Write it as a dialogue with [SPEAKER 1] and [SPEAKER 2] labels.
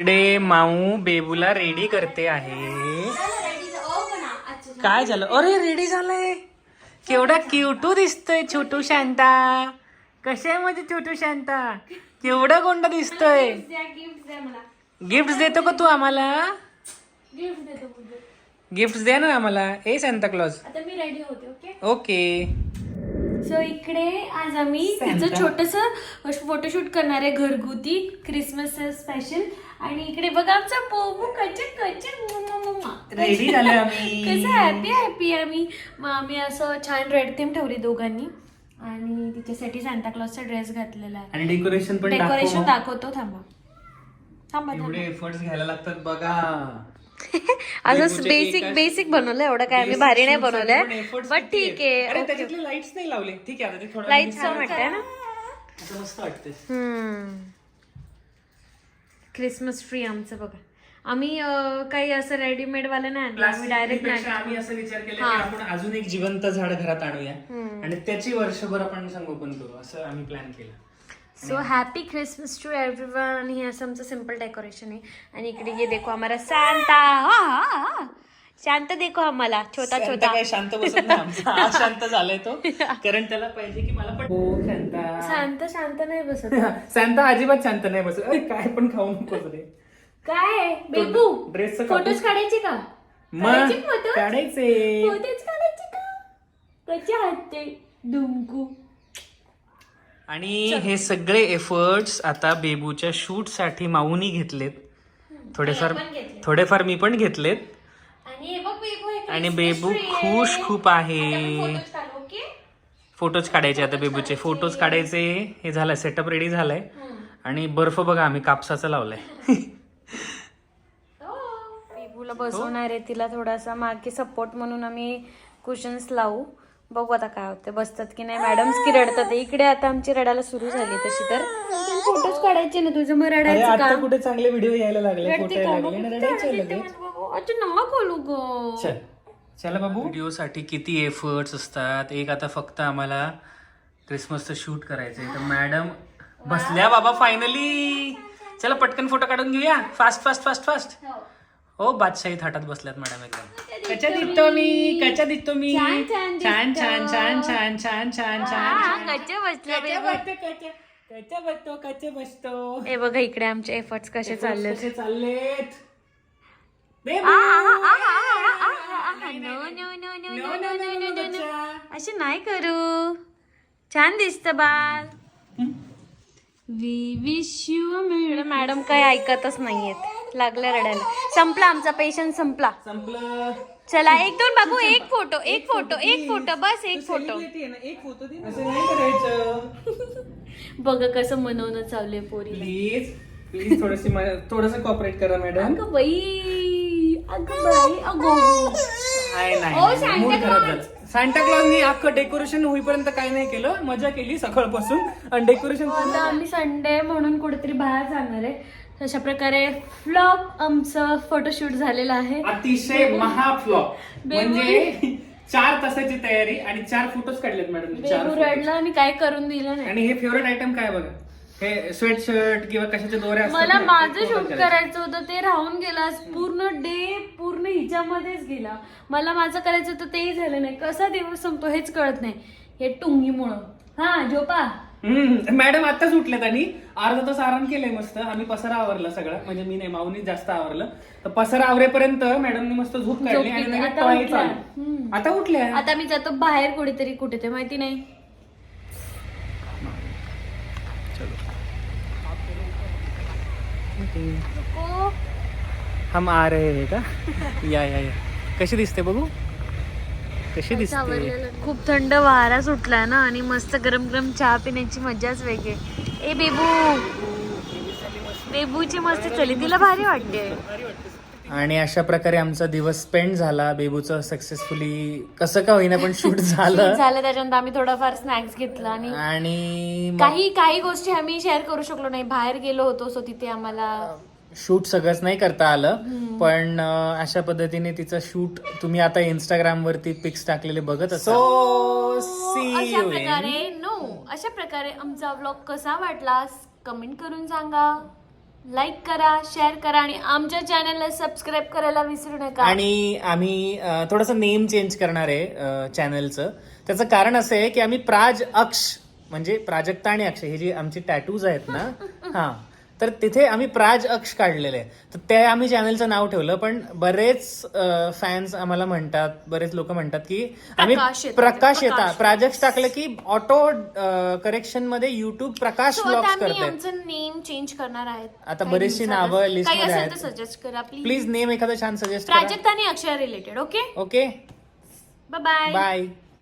[SPEAKER 1] इकडे माऊ बेबूला रेडी करते आहे. काय झालं? अरे रेडी झालंय. केवढा क्यूटू दिसतोय छोटू शांता. कशा आहे माझी छोटू शांता? केवढा गोंडा दिसतोय.
[SPEAKER 2] गिफ्ट द्या
[SPEAKER 1] देतो का तू आम्हाला?
[SPEAKER 2] गिफ्ट देतो बुद्ध.
[SPEAKER 1] गिफ्ट दे ना आम्हाला. ए सांता क्लॉज
[SPEAKER 2] आता मी रेडी होते ओके
[SPEAKER 1] ओके
[SPEAKER 2] सो इकडे आज आम्ही तिचं छोटस फोटोशूट करणार आहे घरगुती क्रिसमस स्पेशल आणि इकडे बघा आमचा बोबू कच कच
[SPEAKER 1] रेडी झाले आम्ही.
[SPEAKER 2] कसं हॅपी हॅपी आम्ही. मग आम्ही असं छान रेड थीम ठेवली दोघांनी. आणि तिच्यासाठी सांता क्लॉजचा ड्रेस घातलेला आहे.
[SPEAKER 1] आणि डेकोरेशन पण
[SPEAKER 2] डेकोरेशन
[SPEAKER 1] दाखव.
[SPEAKER 2] दाखवतो थांबा. थांबा
[SPEAKER 1] एवढे एफर्ट्स घ्यायला लागतात बघा.
[SPEAKER 3] असंच बेसिक बेसिक बनवलंय एवढं काय आम्ही भारी नाही बनवलंय. बट ठीक आहे
[SPEAKER 1] अरे त्याच्यातले लाईट्स नाही लावले. ठीक आहे आता ते थोडं
[SPEAKER 3] लाइट छान वाटतंय ना?
[SPEAKER 1] आता मस्त वाटते
[SPEAKER 2] क्रिसमस ट्री आमचं बघा. आम्ही काही असं रेडीमेड वाला नाही आणलं आम्ही डायरेक्ट
[SPEAKER 1] आम्ही असं विचार केला की आपण अजून एक जिवंत झाड घरात आणूया. आणि त्याची वर्षभर आपण संगोपन करू असं आम्ही प्लॅन केलं.
[SPEAKER 2] So happy Christmas to everyone आणि हे असं आमचं सिंपल डेकोरेशन आहे. आणि इकडे ये देखो हमारा सांता शांत देखो आम्हाला छोटा
[SPEAKER 1] शांत
[SPEAKER 2] छोटा.
[SPEAKER 1] काय शांत बसत नाही आमचा. आज शांत झालाय तो. कारण त्याला पाहिजे की मला पण हो शांता.
[SPEAKER 2] शांत शांत नाही बसत.
[SPEAKER 1] शांत अजिबात शांत नाही बसत. अरे काय पण खाऊ नकोस रे.
[SPEAKER 2] काय बेबू
[SPEAKER 1] ड्रेसचं
[SPEAKER 2] फोटोज काढायचे का?
[SPEAKER 1] मग
[SPEAKER 2] काढायचे photos?
[SPEAKER 1] काढायचे.
[SPEAKER 2] फोटोज काढायचे का? कसे हाते दुमकू.
[SPEAKER 1] आणि हे सगळे एफर्ट्स आता बेबूच्या शूटसाठी माऊनी घेतलेत. थोडेफार थोडेफार मी पण घेतलेत.
[SPEAKER 2] आणि हे बेबू हे.
[SPEAKER 1] खुश खूप आहे? फोटोज काढायचे आता बेबूचे. फोटोज काढायचे. हे झालंय सेटअप रेडी झालाय. आणि बर्फ बघा आम्ही कापसाचा लावलाय.
[SPEAKER 2] बेबूला बसवणार आहे तिला थोडासा मागे सपोर्ट म्हणून आम्ही कुशन्स लावू. बघू आता काय होतं बसतात की नाही? मॅडम्स की रडतात. इकडे आता आमची रडायला सुरू झाली तशी तर. फोटोज काढायचे ना तुझं मग रडायचं
[SPEAKER 1] कुठे चांगले व्हिडिओ यायला लागले
[SPEAKER 2] अच्छा नका खोलू गो.
[SPEAKER 1] चल. चला बाबू. व्हिडिओ साठी किती एफर्ट्स असतात. एक आता फक्त आम्हाला क्रिसमसचं शूट करायचंय. तर मॅडम बसल्या बाबा फायनली चला पटकन फोटो काढून घेऊया. फास्ट फास्ट फास्ट फास्ट हो. बादशाही थाटात बसल्यात मॅडम एकदम. कच्या दिसतो मी? कच्या दिसतो मी?
[SPEAKER 2] छान, छान
[SPEAKER 1] छान छान छान छान छान छान छान
[SPEAKER 2] गच्चे बसले
[SPEAKER 1] कच्या बसतो कच्या कच्या बसतो कच्या बसतो?
[SPEAKER 2] हे बघा इकडे आमचे एफर्ट्स कसे चालले
[SPEAKER 1] कसे चाललेत?
[SPEAKER 2] असे नाही करू छान दिसत बाल वी विश यू मॅडम काय ऐकतच नाहीयेत लागल्या रडायला संपला आमचा पेशंट संपला
[SPEAKER 1] संपलं
[SPEAKER 2] चला एक दोन बाबू एक फोटो एक फोटो एक फोटो बस एक फोटो
[SPEAKER 1] Celebrity आहे ना, एक फोटो दे ना. असं नाही करायचं
[SPEAKER 2] बघ कसं मनवणं चाललंय पोरीला
[SPEAKER 1] प्लीज प्लीज थोडस थोडस कॉपरेट करा मॅडम
[SPEAKER 2] बाई अगं बाई अगो.
[SPEAKER 1] नाही
[SPEAKER 2] ओ,
[SPEAKER 1] नाही
[SPEAKER 2] Santa
[SPEAKER 1] मूड खराब
[SPEAKER 2] Claus.
[SPEAKER 1] झाला सांता क्लॉजनी अख्खं डेकोरेशन होईपर्यंत काही नाही केलं. मजा केली सकाळपासून. आणि डेकोरेशन
[SPEAKER 2] आता आम्ही संडे म्हणून कुठेतरी बाहेर जाणार आहे. तशा प्रकारे फ्लॉप आमचं फोटोशूट झालेलं आहे.
[SPEAKER 1] अतिशय महाफ्लॉप म्हणजे चार तासाची तयारी आणि चार फोटोज काढलेत मॅडम चार
[SPEAKER 2] बेबू
[SPEAKER 1] photos.
[SPEAKER 2] रडला आणि काय करून दिलं नाही.
[SPEAKER 1] आणि हे फेवरेट आयटम काय बघा? हे स्वेट शर्ट किंवा कशाच्या दोऱ्या असतात
[SPEAKER 2] मला
[SPEAKER 1] ना,
[SPEAKER 2] माझं शूट
[SPEAKER 1] करायचे.
[SPEAKER 2] करायचं होतं ते राहून गेलं पूर्ण डे पूर्ण हिच्यामध्येच गेला. मला माझं करायचं होतं तेही झालं नाही. कसा दिवस संपतो हेच कळत नाही. हे टुंगीमुळं. हा झोपा
[SPEAKER 1] हम्म, मॅडम आताच उठल्यात आणि अर्धा तास आराम केलाय मस्त. आम्ही पसारा आवरला सगळा. म्हणजे मी नाही माऊनी जास्त आवरलं. तर पसारा आवरेपर्यंत मॅडमनी मस्त झोप काढली आणि. लगेच
[SPEAKER 2] आता
[SPEAKER 1] टॉय
[SPEAKER 2] उठल्या.
[SPEAKER 1] चालू.
[SPEAKER 2] हम्म.
[SPEAKER 1] आता उठल्या.
[SPEAKER 2] आता मी जातो बाहेर कुठेतरी कुठे ते माहिती नाही. नको.
[SPEAKER 1] हम आ रहे हैं का या या या. कशी दिसते बघू? कशी दिसते?
[SPEAKER 2] खूप थंड वारा सुटलाय ना आणि मस्त गरम गरम चहा पिण्याची मजाच वेगळी ए बेबू. बेबूची मस्त चली. तिला भारी वाटते.
[SPEAKER 1] आणि अशा प्रकारे आमचा दिवस स्पेंड झाला. बेबूचं सक्सेसफुली कसं का होईना पण शूट झालं.
[SPEAKER 2] झालं त्याच्यानंतर आम्ही थोडाफार स्नॅक्स घेतलं आणि
[SPEAKER 1] आणि
[SPEAKER 2] काही काही गोष्टी आम्ही शेअर करू शकलो नाही. बाहेर गेलो होतो सो तिथे आम्हाला
[SPEAKER 1] शूट सगळंच नाही करता आलं. पण अशा पद्धतीने तिचं शूट तुम्ही आता इंस्टाग्राम वरती पिक्स टाकलेले बघत असो
[SPEAKER 2] अशा प्रकारे नो अशा प्रकारे आमचा व्लॉग कसा वाटला कमेंट करून सांगा. लाईक करा शेअर करा आणि आमच्या चॅनलला सबस्क्राईब करायला विसरू नका.
[SPEAKER 1] आणि आम्ही अ, थोडंसं नेम चेंज करणार आहे चॅनलचं. त्याचं कारण असं आहे की आम्ही प्राज अक्ष म्हणजे प्राजक्ता आणि अक्ष हे जे आमचे टॅटूज आहेत ना हा. तर तिथे आम्ही प्राज अक्ष काढलेले. आहे तर ते आम्ही चॅनलचं नाव ठेवलं पण बरेच फॅन्स आम्हाला म्हणतात बरेच लोक म्हणतात की आम्ही
[SPEAKER 2] प्रकाश येतात
[SPEAKER 1] प्राजक्ष टाकलं की ऑटो करेक्शनमध्ये युट्यूब प्रकाश ब्लॉग्स करते.
[SPEAKER 2] नेम चेंज करणार आहेत.
[SPEAKER 1] आता बरीचशी. नावं आहेत.
[SPEAKER 2] तर सजेस्ट करा प्लीज
[SPEAKER 1] नेम एखादं छान सजेस्ट
[SPEAKER 2] प्राजक्ता आणि Akshay related okay
[SPEAKER 1] okay
[SPEAKER 2] bye
[SPEAKER 1] bye